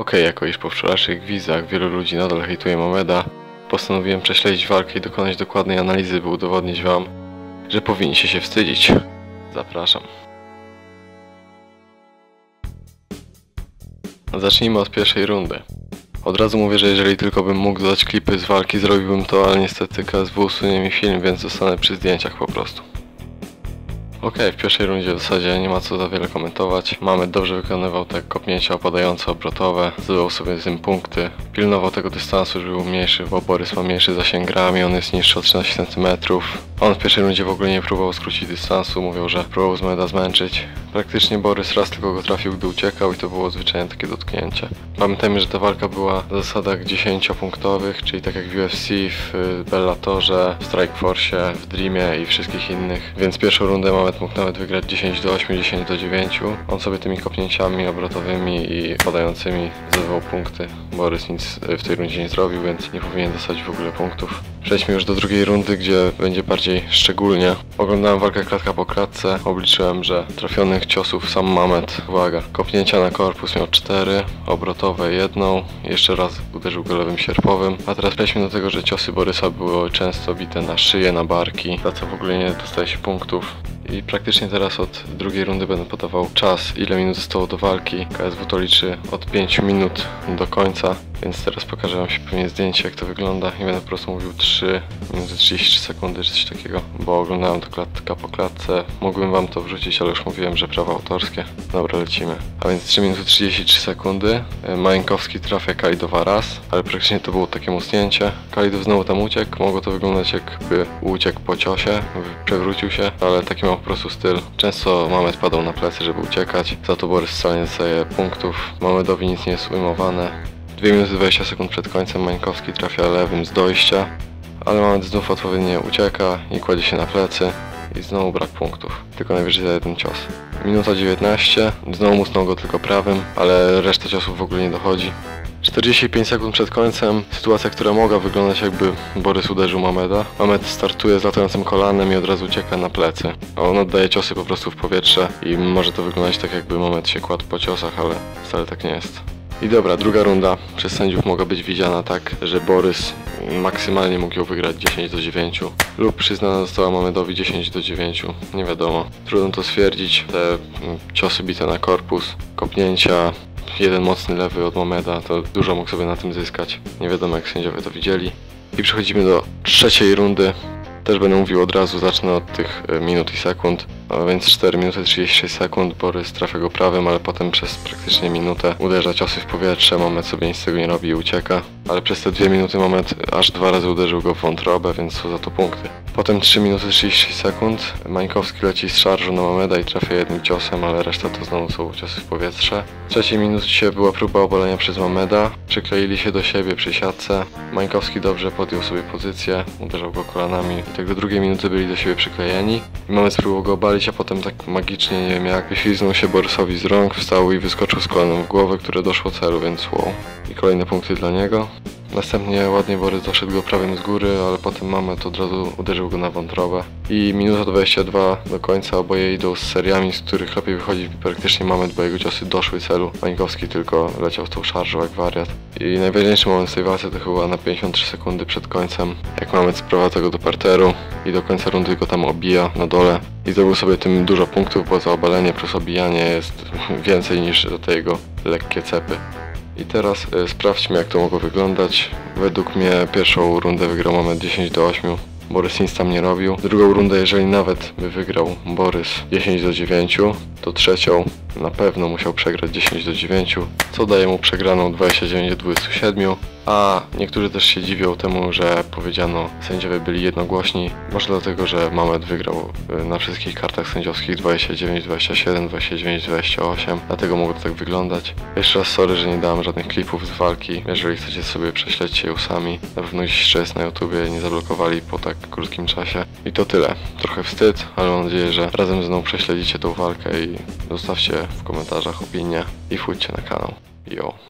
Okej, jako iż po wczorajszych gwizach wielu ludzi nadal hejtuje Mameda, postanowiłem prześledzić walkę i dokonać dokładnej analizy, by udowodnić wam, że powinniście się wstydzić. Zapraszam. Zacznijmy od pierwszej rundy. Od razu mówię, że jeżeli tylko bym mógł dodać klipy z walki, zrobiłbym to, ale niestety KSW usunie mi film, więc zostanę przy zdjęciach po prostu. Okej, w pierwszej rundzie w zasadzie nie ma co za wiele komentować. Mamet dobrze wykonywał te kopnięcia opadające, obrotowe, zdobywał sobie tym punkty. Pilnował tego dystansu, żeby był mniejszy, bo Borys ma mniejszy zasięg grami, on jest niższy o 13 cm. On w pierwszej rundzie w ogóle nie próbował skrócić dystansu, mówił, że próbował z Meda zmęczyć. Praktycznie Borys raz tylko go trafił, gdy uciekał i to było zwyczajnie takie dotknięcie. Pamiętajmy, że ta walka była w zasadach 10-punktowych, czyli tak jak w UFC, w y, Bellatorze, w Strikeforce, w Dreamie i wszystkich innych. Więc pierwszą rundę Mamet mógł nawet wygrać 10 do 8, 10 do 9. On sobie tymi kopnięciami obrotowymi i padającymi zdobywał punkty. Borys nic y, w tej rundzie nie zrobił, więc nie powinien dostać w ogóle punktów. Przejdźmy już do drugiej rundy, gdzie będzie bardziej szczególnie. Oglądałem walkę klatka po klatce, obliczyłem, że trafionych ciosów sam Mamet, uwaga, kopnięcia na korpus miał 4, obrotowe jedną, jeszcze raz uderzył go lewym sierpowym, a teraz przejdźmy do tego, że ciosy Borysa były często bite na szyję, na barki, za co w ogóle nie dostaje się punktów. I praktycznie teraz od drugiej rundy będę podawał czas, ile minut zostało do walki. KSW to liczy od 5 minut do końca, więc teraz pokażę wam się pewnie zdjęcie jak to wygląda i będę po prostu mówił 3 minuty 33 sekundy czy coś takiego, bo oglądałem to klatka po klatce. Mógłbym wam to wrzucić, ale już mówiłem, że prawa autorskie. Dobra, lecimy. A więc 3 minuty 33 sekundy. E, Mańkowski trafia Kalidowa raz, ale praktycznie to było takie musnięcie. Kalidow znowu tam uciekł, mogło to wyglądać jakby uciekł po ciosie, przewrócił się, ale taki miał po prostu styl. Często Mamet padał na plecy, żeby uciekać, za to Borys wcale nie dostaje punktów. Mamedowi nic nie jest ujmowane. 2 minuty 20 sekund przed końcem Mańkowski trafia lewym z dojścia, ale Mamet znów odpowiednio ucieka i kładzie się na plecy i znowu brak punktów. Tylko najwyżej za jeden cios. Minuta 19, znowu musnął go tylko prawym, ale reszta ciosów w ogóle nie dochodzi. 45 sekund przed końcem, sytuacja, która mogła wyglądać jakby Borys uderzył Mameda. Mamed startuje z latającym kolanem i od razu ucieka na plecy. On oddaje ciosy po prostu w powietrze i może to wyglądać tak jakby Mamed się kładł po ciosach, ale wcale tak nie jest. I dobra, druga runda przez sędziów mogła być widziana tak, że Borys maksymalnie mógł ją wygrać 10 do 9 lub przyznana została Mamedowi 10 do 9, nie wiadomo. Trudno to stwierdzić, te ciosy bite na korpus, kopnięcia, jeden mocny lewy od Mameda, to dużo mógł sobie na tym zyskać. Nie wiadomo jak sędziowie to widzieli. I przechodzimy do trzeciej rundy. Też będę mówił od razu, zacznę od tych e, minut i sekund. A więc 4 minuty 36 sekund, Borys trafia go prawym, ale potem przez praktycznie minutę uderza ciosy w powietrze, Mamet sobie nic z tego nie robi i ucieka. Ale przez te 2 minuty Mamet aż dwa razy uderzył go w wątrobę, więc są za to punkty. Potem 3 minuty 36 sekund, Mańkowski leci z szarżu na Mameda i trafia jednym ciosem, ale reszta to znowu są ciosy w powietrze. W trzeciej minucie była próba obalenia przez Mameda, przykleili się do siebie przy siatce. Mańkowski dobrze podjął sobie pozycję, uderzał go kolanami i tak do drugiej minuty byli do siebie przyklejeni. I Mamet spróbował go obalić, a potem tak magicznie, nie wiem jak, wyśliznął się Borysowi z rąk, wstał i wyskoczył z kolanem w głowę, które doszło celu, więc wow. Kolejne punkty dla niego. Następnie ładnie Borys doszedł go prawym z góry, ale potem Mamet od razu uderzył go na wątrobę. I minuta 22 do końca oboje idą z seriami, z których lepiej wychodzi praktycznie Mamet, bo jego ciosy doszły celu. Mańkowski tylko leciał z tą szarżą jak wariat. I najważniejszy moment w tej walce to chyba na 53 sekundy przed końcem, jak Mamet sprowadza go do parteru i do końca rundy go tam obija na dole. I zdobył sobie tym dużo punktów, bo za obalenie plus obijanie jest więcej niż za te jego lekkie cepy. I teraz y, sprawdźmy jak to mogło wyglądać. Według mnie pierwszą rundę wygrał moment 10 do 8. Borys nic tam nie robił. Drugą rundę, jeżeli nawet by wygrał Borys 10 do 9, to trzecią na pewno musiał przegrać 10 do 9, co daje mu przegraną 29 do 27. A niektórzy też się dziwią temu, że powiedziano, sędziowie byli jednogłośni. Może dlatego, że Mamet wygrał y, na wszystkich kartach sędziowskich 29, 27, 29, 28. Dlatego mogło to tak wyglądać. Jeszcze raz sorry, że nie dałem żadnych klipów z walki. Jeżeli chcecie sobie prześledźcie ją sami. Na pewno gdzieś jeszcze jest na YouTubie, nie zablokowali po tak krótkim czasie. I to tyle. Trochę wstyd, ale mam nadzieję, że razem ze mną prześledzicie tą walkę i zostawcie w komentarzach opinię i wchódźcie na kanał. Yo.